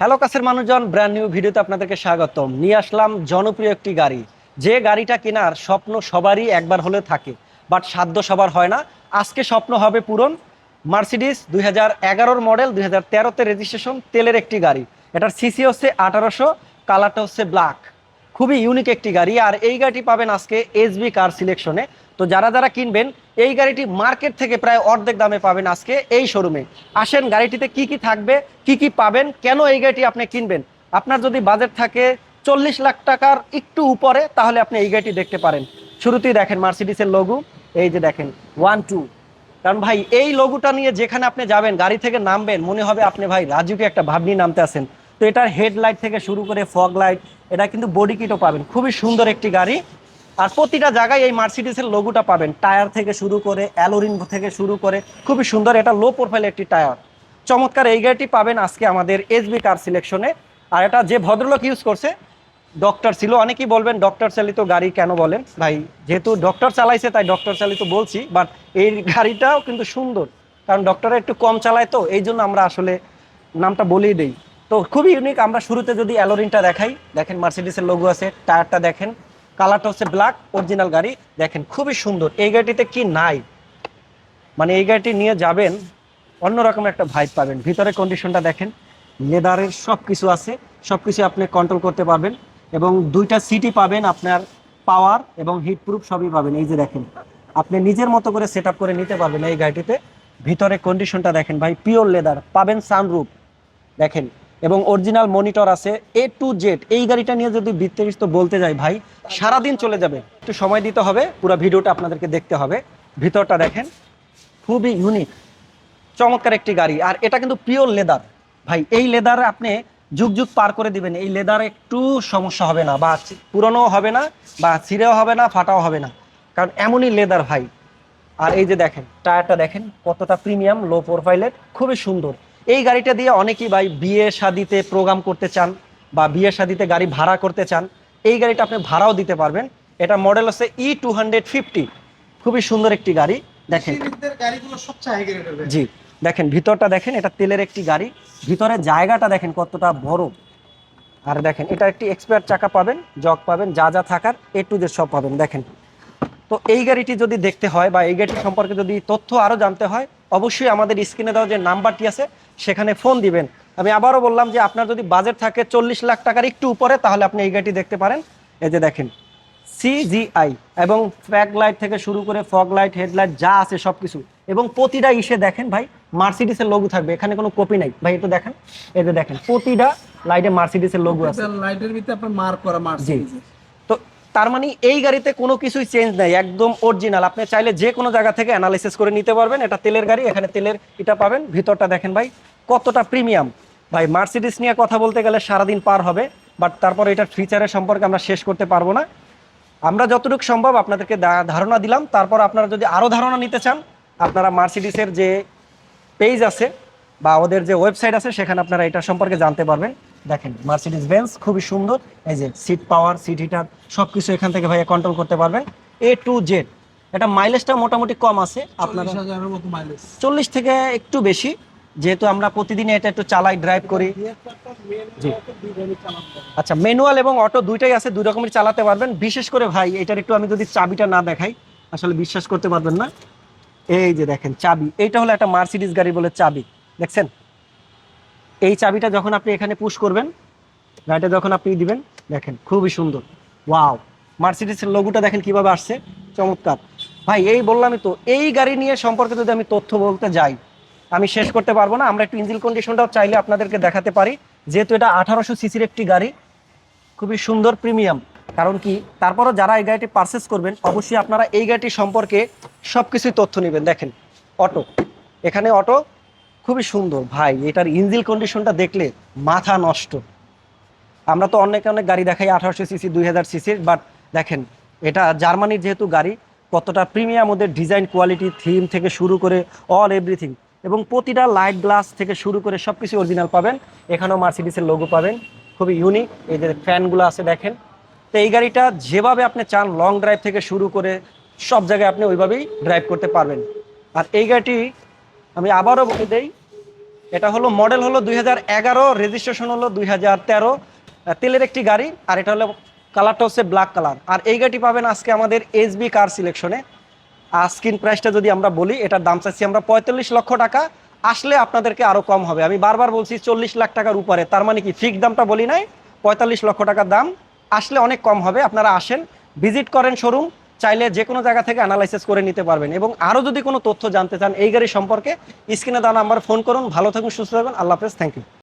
Hello কাছের মানুষজন brand new ভিডিওতে আপনাদেরকে স্বাগতম। নিয়ে আসলাম জনপ্রিয় একটি গাড়ি। যে গাড়িটা কেনার স্বপ্ন সবারই একবার হলে থাকে বাট সাধ্য সবার হয় না। আজকে স্বপ্ন হবে পূরণ। মার্সিডিস দুই হাজার মডেল দুই হাজার তেরোতে রেজিস্ট্রেশন তেলের একটি গাড়ি। এটার সিসি হচ্ছে আঠারোশো কালারটা হচ্ছে ব্ল্যাক খুবই ইউনিক একটি গাড়ি। আর এই গাড়িটি পাবেন আজকে এসবি কার সিলেকশনে তো যারা যারা কিনবেন এই গাড়িটি মার্কেট থেকে প্রায় অর্ধেক দামে পাবেন আজকে এই শোরুমে। আসেন, গাড়িটিতে কি কি থাকবে, কি কি পাবেন, কেন এই গাড়িটি আপনি কিনবেন? আপনার যদি বাজেট থাকে চল্লিশ লাখ টাকার একটু উপরে, তাহলে আপনি এই গাড়িটি দেখতে পারেন। শুরুতেই দেখেন মার্সিডিসের লঘু এই যে দেখেন ওয়ান টু কারণ ভাই, এই লঘুটা নিয়ে যেখানে আপনি যাবেন, গাড়ি থেকে নামবেন, মনে হবে আপনি ভাই রাজুকে একটা ভাব নিয়ে নামতে আসেন তো এটার হেডলাইট থেকে শুরু করে ফগ লাইট এটা কিন্তু বডি কিটও পাবেন। খুবই সুন্দর একটি গাড়ি। আর প্রতিটা জায়গায় এই মার্সিডিসের লোগোটা পাবেন। টায়ার থেকে শুরু করে অ্যালোরিন থেকে শুরু করে, খুবই সুন্দর এটা লো প্রোফাইল একটি টায়ার চমৎকার এই গাড়িটি পাবেন আজকে আমাদের এসবি কার সিলেকশনে আর এটা যে ভদ্রলোক ইউজ করছে ডক্টর ছিল অনেকেই বলবেন ডক্টর চালিত গাড়ি কেন বলেন? ভাই, যেহেতু ডক্টর চালাইছে, তাই ডক্টর চালিত বলছি বাট এই গাড়িটাও কিন্তু সুন্দর। কারণ ডক্টর একটু কম চালায় তো, এই জন্য আমরা আসলে নামটা বলেই দেই। তো খুবই ইউনিক আমরা শুরুতে যদি অ্যালোরিনটা দেখাই, দেখেন মার্সিডিসের লোগো আছে টায়ারটা দেখেন। কালারটা হচ্ছে ব্ল্যাক অরিজিনাল গাড়ি। দেখেন, খুবই সুন্দর। এই গাড়িটিতে কি নাই? মানে এই গাড়িটি নিয়ে যাবেন অন্যরকম একটা ভাইব পাবেন। ভিতরে কন্ডিশনটা দেখেন লেদারের সব কিছু আছে সব কিছু আপনি কন্ট্রোল করতে পারবেন এবং দুইটা সিটি পাবেন আপনার পাওয়ার এবং হিট প্রুফ সবই পাবেন। এই যে দেখেন, আপনি নিজের মতো করে সেট করে নিতে পারবেন এই গাড়িটিতে। ভিতরে কন্ডিশনটা দেখেন, ভাই পিওর লেদার পাবেন সানরুফ দেখেন এবং অরিজিনাল মনিটর আছে এ টু জেড এই গাড়িটা নিয়ে যদি বিস্তারিত বলতে যাই ভাই, সারাদিন চলে যাবে। একটু সময় দিতে হবে, পুরো ভিডিওটা আপনাদেরকে দেখতে হবে। ভিতরটা দেখেন, খুবই ইউনিক চমৎকার একটি গাড়ি। আর এটা কিন্তু পিওর লেদার ভাই, এই লেদার আপনি যুগ যুগ পার করে দিবেন। এই লেদার একটু সমস্যা হবে না, বা পুরনো হবে না, বা ছিঁড়েও হবে না, ফাটাও হবে না। কারণ এমনই লেদার ভাই। আর এই যে দেখেন, টায়ারটা দেখেন, কতটা প্রিমিয়াম লো প্রোফাইলের খুবই সুন্দর। এই গাড়িটা দিয়ে অনেকেই ভাই বিয়ে শাদিতে প্রোগ্রাম করতে চান বা বিয়ে শাদিতে গাড়ি ভাড়া করতে চান এই গাড়িটা আপনি ভাড়াও দিতে পারবেন। এটা মডেল হচ্ছে ই টু হান্ড্রেড ফিফটি খুবই সুন্দর একটি গাড়ি। দেখেন। জি। দেখেন ভিতরটা দেখেন এটা তেলের একটি গাড়ি। ভিতরে জায়গাটা দেখেন কতটা বড়। আর দেখেন এটা একটি এক্সপায়ার চাকা পাবেন জগ পাবেন যা যা থাকার এ টু জেড সব পাবেন। দেখেন তো এই গাড়িটি যদি দেখতে হয় বা এই গাড়িটি সম্পর্কে যদি তথ্য আরও জানতে হয় অবশ্যই আমাদের স্ক্রিনে দেওয়া যে নাম্বারটি আছে সেখানে ফোন দিবেন। আমি আবারও বললাম যে আপনার যদি বাজেট থাকে চল্লিশ লাখ টাকার একটু উপরে তাহলে আপনি এই গাড়িটি দেখতে পারেন। এই যে দেখেন সিজিআই এবং ফ্যাগ লাইট থেকে শুরু করে ফগ লাইট হেডলাইট যা আছে সব কিছু এবং প্রতিটা ইসে দেখেন ভাই মার্সিডিসের লোগো থাকবে। এখানে কোনো কপি নাই। ভাই একটু দেখেন। এই যে দেখেন প্রতিটা লাইটে মার্সিডিসের লোগো আছে। লাইটের ভিতরে আপনার মার্ক করা তো তার মানে এই গাড়িতে কোনো কিছুই চেঞ্জ নাই, একদম অরিজিনাল আপনি চাইলে যে কোনো জায়গা থেকে অ্যানালাইসিস করে নিতে পারবেন। এটা তেলের গাড়ি, এখানে তেলের এটা পাবেন। ভিতরটা দেখেন ভাই, কতটা প্রিমিয়াম ভাই মার্সিডিস নিয়ে কথা বলতে গেলে সারাদিন পার হবে বাট তারপর এটার ফিচারের সম্পর্কে আমরা শেষ করতে পারব না। আমরা যতটুকু সম্ভব আপনাদেরকে ধারণা দিলাম। তারপর আপনারা যদি আরও ধারণা নিতে চান, আপনারা মার্সিডিসের যে পেজ আছে বা ওদের যে ওয়েবসাইট আছে, সেখানে আপনারা এটা সম্পর্কে জানতে পারবেন। দেখেন মার্সিডিস বেঞ্চ খুবই সুন্দর। এই যে সিট পাওয়ার সিট হিটার সব কিছু এখান থেকে ভাইয়া কন্ট্রোল করতে পারবেন। এ টু জেড এটা মাইলেজটা মোটামুটি কম আছে। আপনারা চল্লিশ থেকে একটু বেশি। যেহেতু আমরা প্রতিদিন এটা একটু চালাই ড্রাইভ করি। জি। আচ্ছা ম্যানুয়াল এবং অটো দুইটাই আছে দুই রকমের চালাতে পারবেন। বিশেষ করে ভাই এটার একটু আমি যদি চাবিটা না দেখাই আসলে বিশ্বাস করতে পারবেন না। এই যে দেখেন চাবি। এইটা হলো একটা মার্সিডিস গাড়ি বলে চাবি। দেখছেন? এই চাবিটা যখন আপনি এখানে পুশ করবেন, গাড়িটা যখন আপনি দিবেন, দেখেন খুবই সুন্দর। ওয়াও মার্সিডিসের লোগোটা দেখেন কীভাবে আসছে। চমৎকার। ভাই, এই বললামই তো, এই গাড়ি নিয়ে সম্পর্কে যদি আমি তথ্য বলতে যাই, আমি শেষ করতে পারব না। আমরা একটু ইঞ্জিন কন্ডিশনটাও চাইলে আপনাদেরকে দেখাতে পারি। যেহেতু এটা আঠারোশো সিসির একটি গাড়ি, খুবই সুন্দর প্রিমিয়াম কারণ কি, তারপরও যারা এই গাড়িটি পারচেস করবেন, অবশ্যই আপনারা এই গাড়িটি সম্পর্কে সব কিছুই তথ্য নেবেন। দেখেন, অটো। এখানে অটো খুবই সুন্দর। ভাই, এটার ইঞ্জিন কন্ডিশনটা দেখলে মাথা নষ্ট। আমরা তো অনেক অনেক গাড়ি দেখাই, আঠারোশো সিসি, দুই হাজার সিসির বাট দেখেন, এটা জার্মানির যেহেতু গাড়ি, কতটা প্রিমিয়াম ওদের ডিজাইন কোয়ালিটি থিম থেকে শুরু করে অল এভরিথিং এবং প্রতিটা লাইট গ্লাস থেকে শুরু করে সব কিছু অরিজিনাল পাবেন। এখানেও মার্সিডিসের লোগো পাবেন, খুবই ইউনিক এই যে ফ্যানগুলো আছে দেখেন। তো এই গাড়িটা যেভাবে আপনি চান লং ড্রাইভ থেকে শুরু করে সব জায়গায় আপনি ওইভাবেই ড্রাইভ করতে পারবেন। আর এই গাড়িটি আমি আবারও বলে দেই এটা হলো মডেল হলো দুই হাজার এগারো রেজিস্ট্রেশন হলো দুই হাজার তেরো তেলের একটি গাড়ি, আর এটা হলো কালারটা হচ্ছে ব্ল্যাক কালার আর এই গাড়িটি পাবেন আজকে আমাদের এসবি কার সিলেকশনে আর স্ক্রিন প্রাইসটা যদি আমরা বলি, এটার দাম চাচ্ছি আমরা পঁয়তাল্লিশ লক্ষ টাকা। আসলে আপনাদেরকে আরও কম হবে। আমি বারবার বলছি চল্লিশ লাখ টাকার উপরে। তার মানে কি ফিক্স দামটা বলি নাই, পঁয়তাল্লিশ লক্ষ টাকার দাম। আসলে অনেক কম হবে। আপনারা আসেন ভিজিট করেন শোরুম চাইলে যে কোনো জায়গা থেকে অ্যানালাইসিস করে নিতে পারবেন। এবং আরও যদি কোনো তথ্য জানতে চান এই গাড়ি সম্পর্কে, স্ক্রিনে দেওয়া নাম্বার ফোন করুন। ভালো থাকুন, সুস্থ থাকুন। আল্লাহ হাফেজ। Thank you